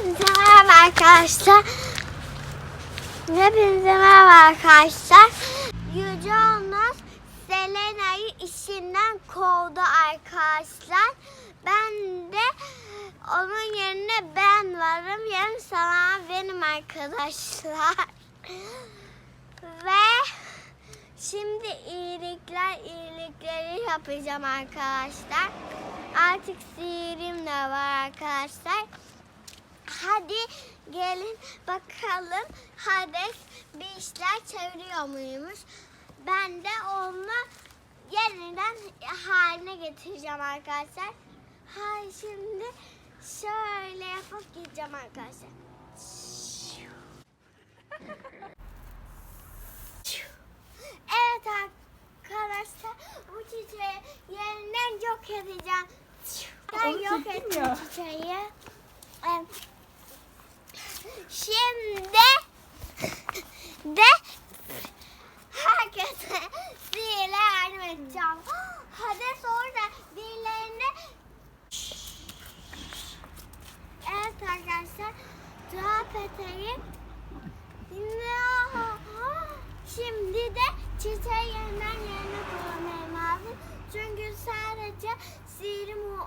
Hepinize merhaba arkadaşlar. Hepinize merhaba arkadaşlar. Yüce Olmaz Selena'yı işinden kovdu arkadaşlar. Ben de onun yerine ben varım. Yarın sana benim arkadaşlar. Ve şimdi iyilikler iyilikleri yapacağım arkadaşlar. Artık sihirim de var arkadaşlar. Hadi gelin bakalım Hades bir işler çeviriyor muymuş? Ben de onu yeniden haline getireceğim arkadaşlar. Hay şimdi şöyle yapıp gideceğim arkadaşlar. Evet arkadaşlar bu çiçeği yeniden yok edeceğim. Ben yok ettim çiçeği. Em, Şimdi de herkese sihirle yardım edeceğim. Hades orada birilerine Evet arkadaşlar daha peteği Şimdi de çiçeği yeniden yerine koymalıyım abi. Çünkü sadece sihrim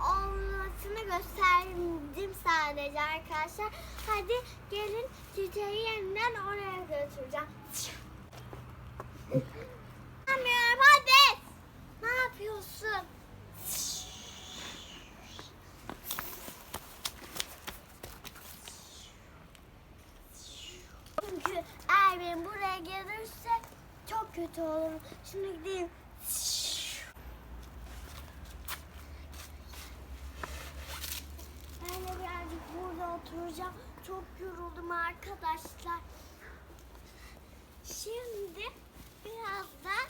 olmasını gösterdim sadece arkadaşlar. Hadi gelin çiçeği yeniden oraya götüreceğim. Yapamıyorum hadi. Ne yapıyorsun? Çünkü benim buraya gelirse çok kötü olur. Şimdi gideyim. Ben de birazcık burada oturacağım. Çok yoruldum arkadaşlar. Şimdi birazdan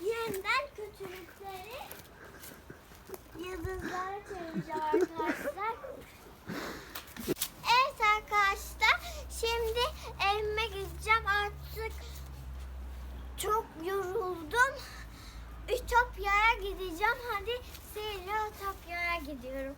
yeniden kötülükleri yıldızlara çevireceğim arkadaşlar. Evet arkadaşlar şimdi evime gideceğim artık çok yoruldum. Ütopya'ya gideceğim. Hadi seyirci Ütopya'ya gidiyorum.